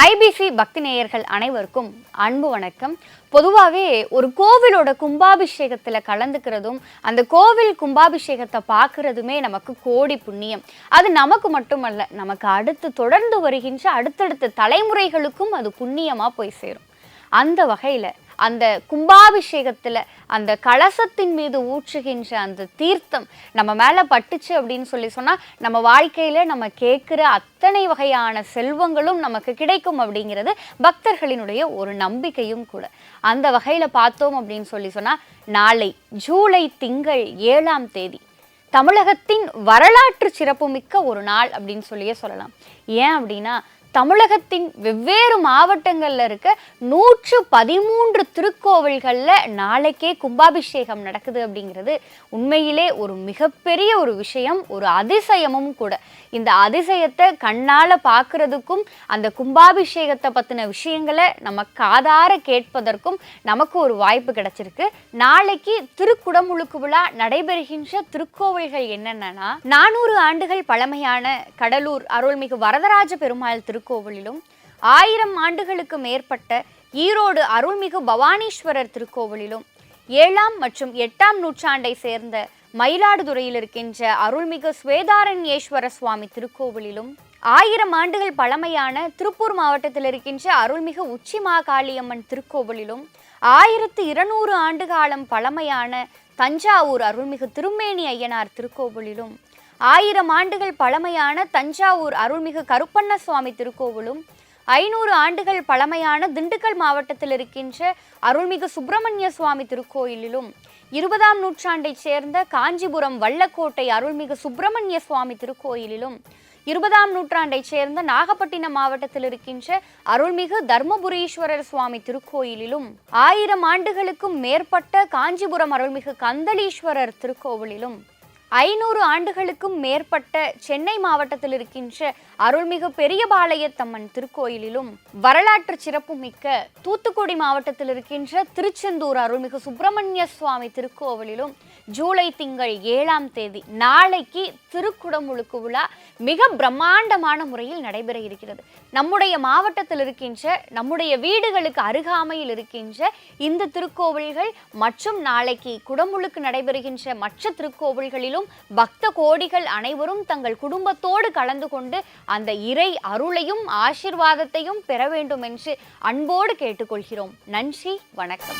IBC பக்தி நேயர்கள் அனைவருக்கும் அன்பு வணக்கம். பொதுவாகவே ஒரு கோவிலோட கும்பாபிஷேகத்தில் கலந்துக்கிறதும் அந்த கோவில் கும்பாபிஷேகத்தை பார்க்கறதுமே நமக்கு கோடி புண்ணியம். அது நமக்கு மட்டுமல்ல நமக்கு அடுத்து தொடர்ந்து வருகின்ற அடுத்தடுத்த தலைமுறைகளுக்கும் அது புண்ணியமாக போய் சேரும். அந்த வகையில் அந்த கும்பாபிஷேகத்தில் அந்த கலசத்தின் மீது ஊற்றுகின்ற அந்த தீர்த்தம் நம்ம மேலே பட்டுச்சு அப்படின்னு சொல்லி சொன்னால் நம்ம வாழ்க்கையில் நம்ம கேட்குற அத்தனை வகையான செல்வங்களும் நமக்கு கிடைக்கும் அப்படிங்கிறது பக்தர்களினுடைய ஒரு நம்பிக்கையும் கூட. அந்த வகையில் பார்த்தோம் அப்படின்னு சொல்லி சொன்னால் நாளை ஜூலை திங்கள் ஏழாம் தேதி தமிழகத்தின் வரலாற்று சிறப்புமிக்க ஒரு நாள் அப்படின்னு சொல்லியே சொல்லலாம். ஏன் அப்படின்னா தமிழகத்தின் வெவ்வேறு மாவட்டங்களில் இருக்க நூற்று பதிமூன்று திருக்கோவில்களில் நாளைக்கே கும்பாபிஷேகம் நடக்குது அப்படிங்கிறது உண்மையிலே ஒரு மிகப்பெரிய ஒரு விஷயம் ஒரு அதிசயமும் கூட. இந்த அதிசயத்தை கண்ணால் பார்க்கறதுக்கும் அந்த கும்பாபிஷேகத்தை பற்றின விஷயங்களை நம்ம காதார கேட்பதற்கும் நமக்கு ஒரு வாய்ப்பு கிடைச்சிருக்கு. நாளைக்கு திருக்குடமுழுக்கு விழா நடைபெறுகின்ற திருக்கோவில்கள் என்னென்னா நானூறு ஆண்டுகள் பழமையான கடலூர் அருள்மிகு வரதராஜ பெருமாள் திருக்கோவிலிலும் ஆயிரம் ஆண்டுகளுக்கு மேற்பட்ட ஈரோடு அருள்மிகு பவானீஸ்வரர் திருக்கோவிலிலும் ஏழாம் மற்றும் எட்டாம் நூற்றாண்டை சேர்ந்த மயிலாடுதுறையில் இருக்கின்ற அருள்மிகு ஸ்வேதாரண்யேஸ்வர சுவாமி திருக்கோவிலிலும் ஆயிரம் ஆண்டுகள் பழமையான திருப்பூர் மாவட்டத்தில் இருக்கின்ற அருள்மிகு உச்சி மாகாளியம்மன் திருக்கோவிலிலும் ஆயிரத்து இருநூறு ஆண்டு காலம் பழமையான தஞ்சாவூர் அருள்மிகு திருமேனி ஐயனார் திருக்கோவிலிலும் ஆயிரம் ஆண்டுகள் பழமையான தஞ்சாவூர் அருள்மிகு கருப்பண்ண சுவாமி திருக்கோவிலும் ஐநூறு ஆண்டுகள் பழமையான திண்டுக்கல் மாவட்டத்தில் இருக்கின்ற அருள்மிகு சுப்பிரமணிய சுவாமி திருக்கோயிலிலும் இருபதாம் நூற்றாண்டைச் சேர்ந்த காஞ்சிபுரம் வல்லக்கோட்டை அருள்மிகு சுப்பிரமணிய சுவாமி திருக்கோயிலிலும் இருபதாம் நூற்றாண்டைச் சேர்ந்த நாகப்பட்டினம் மாவட்டத்தில் இருக்கின்ற அருள்மிகு தர்மபுரீஸ்வரர் சுவாமி திருக்கோயிலிலும் ஆயிரம் ஆண்டுகளுக்கும் மேற்பட்ட காஞ்சிபுரம் அருள்மிகு கந்தளீஸ்வரர் திருக்கோவிலிலும் ஐநூறு ஆண்டுகளுக்கும் மேற்பட்ட சென்னை மாவட்டத்தில் இருக்கின்ற அருள்மிகு பெரியபாளையத்தம்மன் திருக்கோயிலிலும் வரலாற்று சிறப்புமிக்க தூத்துக்குடி மாவட்டத்தில் இருக்கின்ற திருச்செந்தூர் அருள்மிகு சுப்பிரமணிய சுவாமி திருக்கோவிலிலும் ஜூலை திங்கள் ஏழாம் தேதி நாளைக்கு திருக்குடமுழுக்கு விழா மிக பிரம்மாண்டமான முறையில் நடைபெற இருக்கிறது. நம்முடைய மாவட்டத்தில் இருக்கின்ற நம்முடைய வீடுகளுக்கு அருகாமையில் இருக்கின்ற இந்த திருக்கோவில்கள் மற்றும் நாளைக்கு குடமுழுக்கு நடைபெறுகின்ற மற்ற திருக்கோவில்களிலும் பக்த கோடிகள் அனைவரும் தங்கள் குடும்பத்தோடு கலந்து கொண்டு அந்த இறை அருளையும் ஆசிர்வாதத்தையும் பெற வேண்டும் என்று அன்போடு கேட்டுக்கொள்கிறோம். நன்றி வணக்கம்.